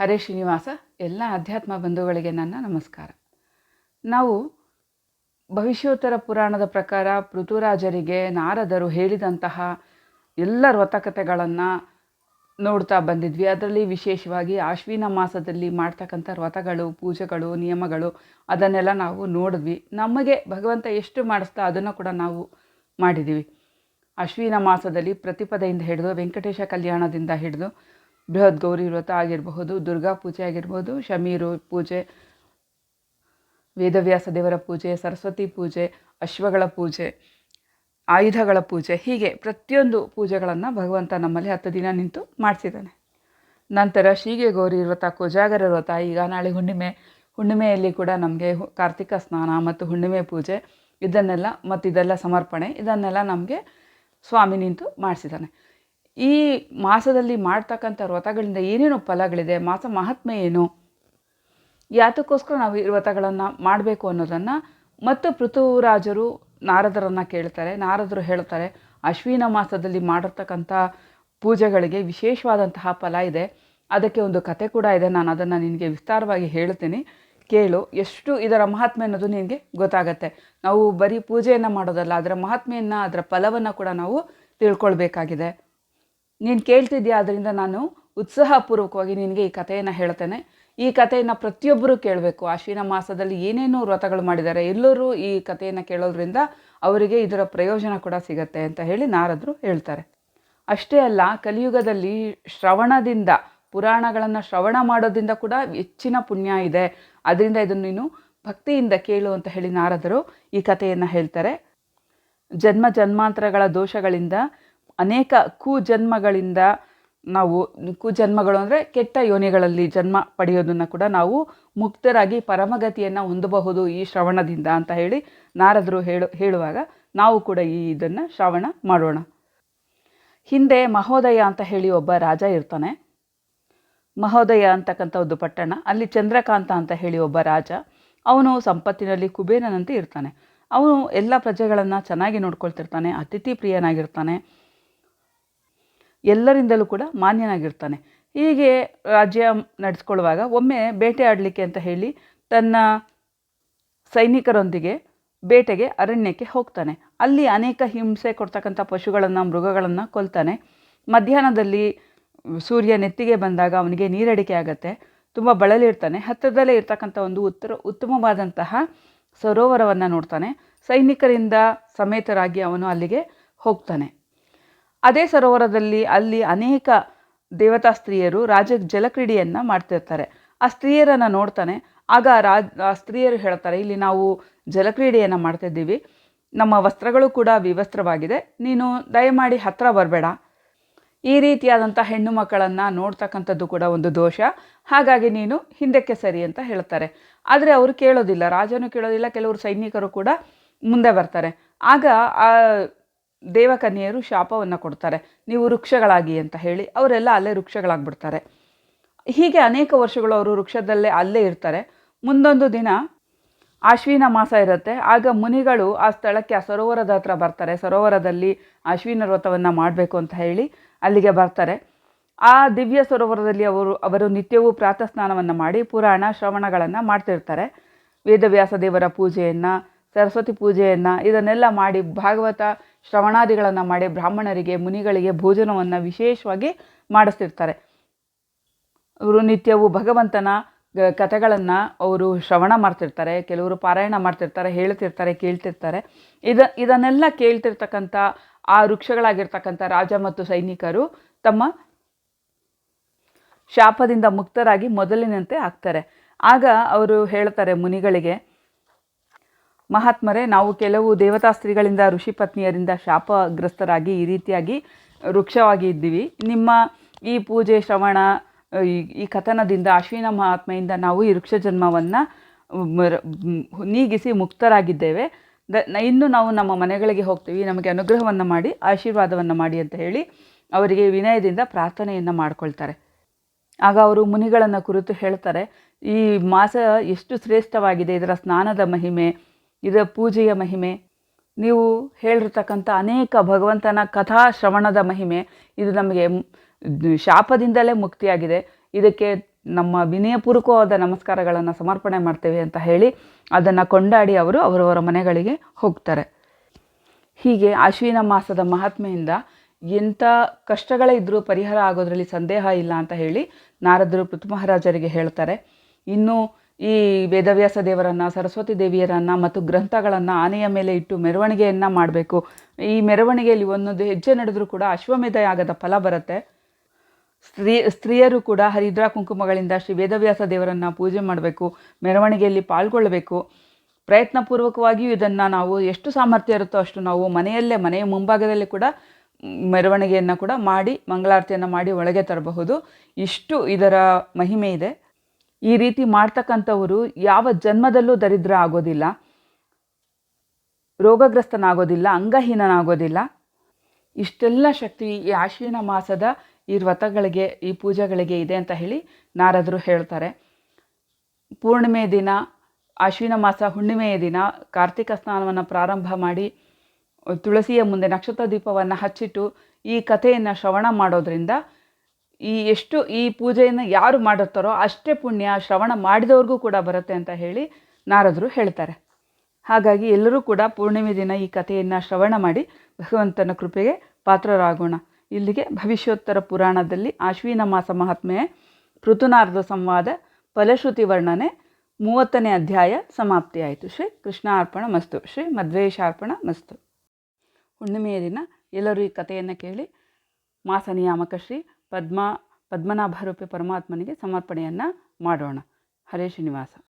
ಹರೇ ಶ್ರೀನಿವಾಸ, ಎಲ್ಲ ಅಧ್ಯಾತ್ಮ ಬಂಧುಗಳಿಗೆ ನನ್ನ ನಮಸ್ಕಾರ. ನಾವು ಭವಿಷ್ಯೋತ್ತರ ಪುರಾಣದ ಪ್ರಕಾರ ಪೃಥುರಾಜರಿಗೆ ನಾರದರು ಹೇಳಿದಂತಹ ಎಲ್ಲ ವ್ರತಕಥೆಗಳನ್ನು ನೋಡ್ತಾ ಬಂದಿದ್ವಿ. ಅದರಲ್ಲಿ ವಿಶೇಷವಾಗಿ ಆಶ್ವಿನ ಮಾಸದಲ್ಲಿ ಮಾಡ್ತಕ್ಕಂಥ ವ್ರತಗಳು ಪೂಜೆಗಳು, ನಿಯಮಗಳು, ಅದನ್ನೆಲ್ಲ ನಾವು ನೋಡಿದ್ವಿ. ನಮಗೆ ಭಗವಂತ ಎಷ್ಟು ಮಾಡಿಸ್ತಾ ಅದನ್ನು ಕೂಡ ನಾವು ಮಾಡಿದ್ದೀವಿ. ಅಶ್ವಿನ ಮಾಸದಲ್ಲಿ ಪ್ರತಿಪದೆಯಿಂದ ಹಿಡಿದು, ವೆಂಕಟೇಶ ಕಲ್ಯಾಣದಿಂದ ಹಿಡಿದು ಬೃಹತ್ ಗೌರಿ ವ್ರತ ಆಗಿರಬಹುದು, ದುರ್ಗಾ ಪೂಜೆ ಆಗಿರ್ಬೋದು ಶಮೀರು ಪೂಜೆ, ವೇದವ್ಯಾಸ ದೇವರ ಪೂಜೆ, ಸರಸ್ವತಿ ಪೂಜೆ, ಅಶ್ವಗಳ ಪೂಜೆ, ಆಯುಧಗಳ ಪೂಜೆ, ಹೀಗೆ ಪ್ರತಿಯೊಂದು ಪೂಜೆಗಳನ್ನು ಭಗವಂತ ನಮ್ಮಲ್ಲಿ ಹತ್ತು ದಿನ ನಿಂತು ಮಾಡಿಸಿದ್ದಾನೆ. ನಂತರ ಶೀಗೆ ಗೌರಿ ವ್ರತ, ಕೊಜಾಗರ ವ್ರತ, ಈಗ ನಾಳೆ ಹುಣ್ಣಿಮೆ, ಹುಣ್ಣಿಮೆಯಲ್ಲಿ ಕೂಡ ನಮಗೆ ಕಾರ್ತಿಕ ಸ್ನಾನ ಮತ್ತು ಹುಣ್ಣಿಮೆ ಪೂಜೆ, ಇದನ್ನೆಲ್ಲ ಮತ್ತು ಇದೆಲ್ಲ ಸಮರ್ಪಣೆ, ಇದನ್ನೆಲ್ಲ ನಮಗೆ ಸ್ವಾಮಿ ನಿಂತು ಮಾಡಿಸಿದ್ದಾನೆ. ಈ ಮಾಸದಲ್ಲಿ ಮಾಡ್ತಕ್ಕಂಥ ವ್ರತಗಳಿಂದ ಏನೇನು ಫಲಗಳಿದೆ, ಮಾಸ ಮಹಾತ್ಮೆ ಏನು, ಯಾತಕ್ಕೋಸ್ಕರ ನಾವು ಈ ವ್ರತಗಳನ್ನು ಮಾಡಬೇಕು ಅನ್ನೋದನ್ನು ಮತ್ತು ಪೃಥುರಾಜರು ನಾರದರನ್ನು ಕೇಳ್ತಾರೆ, ನಾರದರು ಹೇಳ್ತಾರೆ. ಅಶ್ವಿನ ಮಾಸದಲ್ಲಿ ಮಾಡಿರ್ತಕ್ಕಂಥ ಪೂಜೆಗಳಿಗೆ ವಿಶೇಷವಾದಂತಹ ಫಲ ಇದೆ. ಅದಕ್ಕೆ ಒಂದು ಕತೆ ಕೂಡ ಇದೆ, ನಾನು ಅದನ್ನು ನಿನಗೆ ವಿಸ್ತಾರವಾಗಿ ಹೇಳ್ತೀನಿ. ಕೇಳು, ಎಷ್ಟು ಇದರ ಮಹಾತ್ಮೆ ಅನ್ನೋದು ನಿನಗೆ ಗೊತ್ತಾಗತ್ತೆ. ನಾವು ಬರೀ ಪೂಜೆಯನ್ನು ಮಾಡೋದಲ್ಲ, ಅದರ ಮಹಾತ್ಮೆಯನ್ನು, ಅದರ ಫಲವನ್ನು ಕೂಡ ನಾವು ತಿಳ್ಕೊಳ್ಬೇಕಾಗಿದೆ. ನೀನು ಕೇಳ್ತಿದ್ಯಾ ಅದರಿಂದ ನಾನು ಉತ್ಸಾಹಪೂರ್ವಕವಾಗಿ ನಿನಗೆ ಈ ಕಥೆಯನ್ನು ಹೇಳ್ತೇನೆ. ಈ ಕಥೆಯನ್ನು ಪ್ರತಿಯೊಬ್ಬರೂ ಕೇಳಬೇಕು. ಆಶ್ವಿನ ಮಾಸದಲ್ಲಿ ಏನೇನು ವ್ರತಗಳು ಮಾಡಿದ್ದಾರೆ, ಎಲ್ಲರೂ ಈ ಕಥೆಯನ್ನು ಕೇಳೋದ್ರಿಂದ ಅವರಿಗೆ ಇದರ ಪ್ರಯೋಜನ ಕೂಡ ಸಿಗತ್ತೆ ಅಂತ ಹೇಳಿ ನಾರದರು ಹೇಳ್ತಾರೆ. ಅಷ್ಟೇ ಅಲ್ಲ, ಕಲಿಯುಗದಲ್ಲಿ ಶ್ರವಣದಿಂದ, ಪುರಾಣಗಳನ್ನು ಶ್ರವಣ ಮಾಡೋದ್ರಿಂದ ಕೂಡ ಹೆಚ್ಚಿನ ಪುಣ್ಯ ಇದೆ. ಅದರಿಂದ ಇದನ್ನು ನೀನು ಭಕ್ತಿಯಿಂದ ಕೇಳು ಅಂತ ಹೇಳಿ ನಾರದರು ಈ ಕಥೆಯನ್ನು ಹೇಳ್ತಾರೆ. ಜನ್ಮ ಜನ್ಮಾಂತರಗಳ ದೋಷಗಳಿಂದ ಅನೇಕ ಕುಜನ್ಮಗಳಿಂದ ನಾವು, ಕುಜನ್ಮಗಳು ಅಂದರೆ ಕೆಟ್ಟ ಯೋನಿಗಳಲ್ಲಿ ಜನ್ಮ ಪಡೆಯೋದನ್ನು ಕೂಡ ನಾವು ಮುಕ್ತರಾಗಿ ಪರಮಗತಿಯನ್ನು ಹೊಂದಬಹುದು ಈ ಶ್ರವಣದಿಂದ ಅಂತ ಹೇಳಿ ನಾರದರು ಹೇಳು, ಹೇಳುವಾಗ ನಾವು ಕೂಡ ಈ ಇದನ್ನು ಶ್ರವಣ ಮಾಡೋಣ. ಹಿಂದೆ ಮಹೋದಯ ಅಂತ ಹೇಳಿ ಒಬ್ಬ ರಾಜ ಇರ್ತಾನೆ. ಮಹೋದಯ ಅಂತಕ್ಕಂಥ ಒಂದು ಪಟ್ಟಣ, ಅಲ್ಲಿ ಚಂದ್ರಕಾಂತ ಅಂತ ಹೇಳಿ ಒಬ್ಬ ರಾಜ, ಅವನು ಸಂಪತ್ತಿನಲ್ಲಿ ಕುಬೇರನಂತೆ ಇರ್ತಾನೆ. ಅವನು ಎಲ್ಲ ಪ್ರಜೆಗಳನ್ನು ಚೆನ್ನಾಗಿ ನೋಡ್ಕೊಳ್ತಿರ್ತಾನೆ, ಅತಿಥಿ ಪ್ರಿಯನಾಗಿರ್ತಾನೆ. ಎಲ್ಲರಿಂದಲೂ ಕೂಡ ಮಾನ್ಯನಾಗಿರ್ತಾನೆ. ಹೀಗೆ ರಾಜ್ಯ ನಡೆಸ್ಕೊಳ್ಳುವಾಗ ಒಮ್ಮೆ ಬೇಟೆ ಆಡಲಿಕ್ಕೆ ಅಂತ ಹೇಳಿ ತನ್ನ ಸೈನಿಕರೊಂದಿಗೆ ಬೇಟೆಗೆ ಅರಣ್ಯಕ್ಕೆ ಹೋಗ್ತಾನೆ. ಅಲ್ಲಿ ಅನೇಕ ಹಿಂಸೆ ಕೊಡ್ತಕ್ಕಂಥ ಪಶುಗಳನ್ನು, ಮೃಗಗಳನ್ನು ಕೊಲ್ತಾನೆ. ಮಧ್ಯಾಹ್ನದಲ್ಲಿ ಸೂರ್ಯ ನೆತ್ತಿಗೆ ಬಂದಾಗ ಅವನಿಗೆ ನೀರಡಿಕೆ ಆಗುತ್ತೆ. ತುಂಬ ಬಳಲಿರ್ತಾನೆ ಹತ್ತಿರದಲ್ಲೇ ಇರ್ತಕ್ಕಂಥ ಒಂದು ಉತ್ತರ, ಉತ್ತಮವಾದಂತಹ ಸರೋವರವನ್ನು ನೋಡ್ತಾನೆ. ಸೈನಿಕರಿಂದ ಸಮೇತರಾಗಿ ಅವನು ಅಲ್ಲಿಗೆ ಹೋಗ್ತಾನೆ. ಅದೇ ಸರೋವರದಲ್ಲಿ ಅಲ್ಲಿ ಅನೇಕ ದೇವತಾ ಸ್ತ್ರೀಯರು ರಾಜ ಜಲಕ್ರೀಡೆಯನ್ನು ಮಾಡ್ತಿರ್ತಾರೆ. ಆ ಸ್ತ್ರೀಯರನ್ನು ನೋಡ್ತಾನೆ. ಆಗ ರಾಜ್ ಸ್ತ್ರೀಯರು ಹೇಳ್ತಾರೆ, ಇಲ್ಲಿ ನಾವು ಜಲಕ್ರೀಡೆಯನ್ನು ಮಾಡ್ತಿದ್ದೀವಿ. ನಮ್ಮ ವಸ್ತ್ರಗಳು ಕೂಡ ವಿವಸ್ತ್ರವಾಗಿದೆ. ನೀನು ದಯಮಾಡಿ ಹತ್ತಿರ ಬರಬೇಡ. ಈ ರೀತಿಯಾದಂಥ ಹೆಣ್ಣು ಮಕ್ಕಳನ್ನು ನೋಡ್ತಕ್ಕಂಥದ್ದು ಕೂಡ ಒಂದು ದೋಷ. ಹಾಗಾಗಿ ನೀನು ಹಿಂದಕ್ಕೆ ಸರಿ ಅಂತ ಹೇಳ್ತಾರೆ. ಆದರೆ ಅವರು ಕೇಳೋದಿಲ್ಲ. ರಾಜನು ಕೇಳೋದಿಲ್ಲ. ಕೆಲವರು ಸೈನಿಕರು ಕೂಡ ಮುಂದೆ ಬರ್ತಾರೆ. ಆಗ ಆ ದೇವಕನ್ಯೆಯರು ಶಾಪವನ್ನು ಕೊಡ್ತಾರೆ. ನೀವು ವೃಕ್ಷಗಳಾಗಿ ಅಂತ ಹೇಳಿ ಅವರೆಲ್ಲ ಅಲ್ಲೇ ವೃಕ್ಷಗಳಾಗ್ಬಿಡ್ತಾರೆ. ಹೀಗೆ ಅನೇಕ ವರ್ಷಗಳು ಅವರು ವೃಕ್ಷದಲ್ಲೇ ಅಲ್ಲೇ ಇರ್ತಾರೆ. ಮುಂದೊಂದು ದಿನ ಆಶ್ವಿನ ಮಾಸ ಇರುತ್ತೆ. ಆಗ ಮುನಿಗಳು ಆ ಸ್ಥಳಕ್ಕೆ ಆ ಸರೋವರದ ಹತ್ರ ಬರ್ತಾರೆ. ಸರೋವರದಲ್ಲಿ ಅಶ್ವಿನ ವ್ರತವನ್ನು ಮಾಡಬೇಕು ಅಂತ ಹೇಳಿ ಅಲ್ಲಿಗೆ ಬರ್ತಾರೆ. ಆ ದಿವ್ಯ ಸರೋವರದಲ್ಲಿ ಅವರು ಅವರು ನಿತ್ಯವೂ ಪ್ರಾತಃ ಸ್ನಾನವನ್ನು ಮಾಡಿ ಪುರಾಣ ಶ್ರವಣಗಳನ್ನು ಮಾಡ್ತಿರ್ತಾರೆ. ವೇದವ್ಯಾಸ ದೇವರ ಪೂಜೆಯನ್ನು, ಸರಸ್ವತಿ ಪೂಜೆಯನ್ನು, ಇದನ್ನೆಲ್ಲ ಮಾಡಿ ಭಾಗವತ ಶ್ರವಣಾದಿಗಳನ್ನು ಮಾಡಿ ಬ್ರಾಹ್ಮಣರಿಗೆ, ಮುನಿಗಳಿಗೆ ಭೋಜನವನ್ನು ವಿಶೇಷವಾಗಿ ಮಾಡಿಸ್ತಿರ್ತಾರೆ. ಅವರು ನಿತ್ಯವೂ ಭಗವಂತನ ಕಥೆಗಳನ್ನು ಅವರು ಶ್ರವಣ ಮಾಡ್ತಿರ್ತಾರೆ, ಕೆಲವರು ಪಾರಾಯಣ ಮಾಡ್ತಿರ್ತಾರೆ, ಹೇಳ್ತಿರ್ತಾರೆ, ಕೇಳ್ತಿರ್ತಾರೆ. ಇದ, ಇದನ್ನೆಲ್ಲ ಕೇಳ್ತಿರ್ತಕ್ಕಂಥ ಆ ವೃಕ್ಷಗಳಾಗಿರ್ತಕ್ಕಂಥ ರಾಜ ಮತ್ತು ಸೈನಿಕರು ತಮ್ಮ ಶಾಪದಿಂದ ಮುಕ್ತರಾಗಿ ಮೊದಲಿನಂತೆ ಆಗ್ತಾರೆ. ಆಗ ಅವರು ಹೇಳ್ತಾರೆ ಮುನಿಗಳಿಗೆ ಮಹಾತ್ಮರೇ, ನಾವು ಕೆಲವು ದೇವತಾ ಸ್ತ್ರೀಗಳಿಂದ, ಋಷಿ ಪತ್ನಿಯರಿಂದ ಶಾಪಗ್ರಸ್ತರಾಗಿ ಈ ರೀತಿಯಾಗಿ ವೃಕ್ಷವಾಗಿ ಇದ್ದೀವಿ. ನಿಮ್ಮ ಈ ಪೂಜೆ, ಶ್ರವಣ, ಈ ಕಥನದಿಂದ, ಅಶ್ವಿನ ಮಹಾತ್ಮೆಯಿಂದ ನಾವು ಈ ವೃಕ್ಷ ಜನ್ಮವನ್ನು ನೀಗಿಸಿ ಮುಕ್ತರಾಗಿದ್ದೇವೆ. ದ ಇನ್ನು ನಾವು ನಮ್ಮ ಮನೆಗಳಿಗೆ ಹೋಗ್ತೀವಿ. ನಮಗೆ ಅನುಗ್ರಹವನ್ನು ಮಾಡಿ, ಆಶೀರ್ವಾದವನ್ನು ಮಾಡಿ ಅಂತ ಹೇಳಿ ಅವರಿಗೆ ವಿನಯದಿಂದ ಪ್ರಾರ್ಥನೆಯನ್ನು ಮಾಡಿಕೊಳ್ತಾರೆ. ಆಗ ಅವರು ಮುನಿಗಳನ್ನು ಕುರಿತು ಹೇಳ್ತಾರೆ, ಈ ಮಾಸ ಎಷ್ಟು ಶ್ರೇಷ್ಠವಾಗಿದೆ, ಇದರ ಸ್ನಾನದ ಮಹಿಮೆ ಇದರ ಪೂಜೆಯ ಮಹಿಮೆ. ನೀವು ಹೇಳಿರ್ತಕ್ಕಂಥ ಅನೇಕ ಭಗವಂತನ ಕಥಾ ಶ್ರವಣದ ಮಹಿಮೆ. ಇದು ನಮಗೆ ಶಾಪದಿಂದಲೇ ಮುಕ್ತಿಯಾಗಿದೆ. ಇದಕ್ಕೆ ನಮ್ಮ ವಿನಯಪೂರ್ವಕವಾದ ನಮಸ್ಕಾರಗಳನ್ನು ಸಮರ್ಪಣೆ ಮಾಡ್ತೇವೆ ಅಂತ ಹೇಳಿ ಅದನ್ನು ಕೊಂಡಾಡಿ ಅವರು ಅವರವರ ಮನೆಗಳಿಗೆ ಹೋಗ್ತಾರೆ. ಹೀಗೆ ಅಶ್ವಿನ ಮಾಸದ ಮಹಾತ್ಮೆಯಿಂದ ಎಂಥ ಕಷ್ಟಗಳೇ ಇದ್ದರೂ ಪರಿಹಾರ ಆಗೋದರಲ್ಲಿ ಸಂದೇಹ ಇಲ್ಲ ಅಂತ ಹೇಳಿ ನಾರದರು ಪೃಥ್ಮಹಾರಾಜರಿಗೆ ಹೇಳ್ತಾರೆ. ಇನ್ನು ಈ ವೇದವ್ಯಾಸ ದೇವರನ್ನು, ಸರಸ್ವತಿ ದೇವಿಯರನ್ನು ಮತ್ತು ಗ್ರಂಥಗಳನ್ನು ಆನೆಯ ಮೇಲೆ ಇಟ್ಟು ಮೆರವಣಿಗೆಯನ್ನು ಮಾಡಬೇಕು. ಈ ಮೆರವಣಿಗೆಯಲ್ಲಿ ಒಂದೊಂದು ಹೆಜ್ಜೆ ನಡೆದರೂ ಕೂಡ ಅಶ್ವಮೇಧ ಯಾಗದ ಫಲ ಬರುತ್ತೆ. ಸ್ತ್ರೀ, ಸ್ತ್ರೀಯರು ಕೂಡ ಹರಿದ್ರ ಕುಂಕುಮಗಳಿಂದ ಶ್ರೀ ವೇದವ್ಯಾಸ ದೇವರನ್ನು ಪೂಜೆ ಮಾಡಬೇಕು, ಮೆರವಣಿಗೆಯಲ್ಲಿ ಪಾಲ್ಗೊಳ್ಳಬೇಕು. ಪ್ರಯತ್ನಪೂರ್ವಕವಾಗಿಯೂ ಇದನ್ನು ನಾವು ಎಷ್ಟು ಸಾಮರ್ಥ್ಯ ಇರುತ್ತೋ ಅಷ್ಟು ನಾವು ಮನೆಯಲ್ಲೇ, ಮನೆಯ ಮುಂಭಾಗದಲ್ಲಿ ಕೂಡ ಮೆರವಣಿಗೆಯನ್ನು ಕೂಡ ಮಾಡಿ, ಮಂಗಳಾರತಿಯನ್ನು ಮಾಡಿ ಒಳಗೆ ತರಬಹುದು. ಇಷ್ಟು ಇದರ ಮಹಿಮೆ ಇದೆ. ಈ ರೀತಿ ಮಾಡ್ತಕ್ಕಂಥವರು ಯಾವ ಜನ್ಮದಲ್ಲೂ ದರಿದ್ರ ಆಗೋದಿಲ್ಲ, ರೋಗಗ್ರಸ್ತನಾಗೋದಿಲ್ಲ, ಅಂಗಹೀನನಾಗೋದಿಲ್ಲ. ಇಷ್ಟೆಲ್ಲ ಶಕ್ತಿ ಈ ಆಶ್ವಿನ ಮಾಸದ ಈ ವ್ರತಗಳಿಗೆ, ಈ ಪೂಜೆಗಳಿಗೆ ಇದೆ ಅಂತ ಹೇಳಿ ನಾರದರು ಹೇಳ್ತಾರೆ. ಪೂರ್ಣಿಮೆಯ ದಿನ, ಆಶ್ವಿನ ಮಾಸ ಹುಣ್ಣಿಮೆಯ ದಿನ, ಕಾರ್ತಿಕ ಸ್ನಾನವನ್ನು ಪ್ರಾರಂಭ ಮಾಡಿ, ತುಳಸಿಯ ಮುಂದೆ ನಕ್ಷತ್ರ ದೀಪವನ್ನು ಹಚ್ಚಿಟ್ಟು ಈ ಕಥೆಯನ್ನು ಶ್ರವಣ ಮಾಡೋದ್ರಿಂದ ಈ ಎಷ್ಟು ಈ ಪೂಜೆಯನ್ನು ಯಾರು ಮಾಡಿರ್ತಾರೋ ಅಷ್ಟೇ ಪುಣ್ಯ ಶ್ರವಣ ಮಾಡಿದವ್ರಿಗೂ ಕೂಡ ಬರುತ್ತೆ ಅಂತ ಹೇಳಿ ನಾರದರು ಹೇಳ್ತಾರೆ. ಹಾಗಾಗಿ ಎಲ್ಲರೂ ಕೂಡ ಪೂರ್ಣಿಮೆ ದಿನ ಈ ಕಥೆಯನ್ನು ಶ್ರವಣ ಮಾಡಿ ಭಗವಂತನ ಕೃಪೆಗೆ ಪಾತ್ರರಾಗೋಣ. ಇಲ್ಲಿಗೆ ಭವಿಷ್ಯೋತ್ತರ ಪುರಾಣದಲ್ಲಿ ಆಶ್ವಿನ ಮಾಸ ಮಹಾತ್ಮೆಯ ಪೃಥುನಾರ್ಧ ಸಂವಾದ ಫಲಶ್ರುತಿ ವರ್ಣನೆ ಮೂವತ್ತನೇ ಅಧ್ಯಾಯ ಸಮಾಪ್ತಿಯಾಯಿತು. ಶ್ರೀ ಕೃಷ್ಣಾರ್ಪಣ ಮಸ್ತು. ಶ್ರೀ ಮಧ್ವೇಶಾರ್ಪಣ ಮಸ್ತು. ಹುಣ್ಣಿಮೆಯ ದಿನ ಎಲ್ಲರೂ ಈ ಕಥೆಯನ್ನು ಕೇಳಿ ಮಾಸ ನಿಯಾಮಕ ಶ್ರೀ ಪದ್ಮ ಪದ್ಮನಾಭರೂಪಿ ಪರಮಾತ್ಮನಿಗೆ ಸಮರ್ಪಣೆಯನ್ನು ಮಾಡೋಣ. ಹರೇ ಶ್ರೀನಿವಾಸ.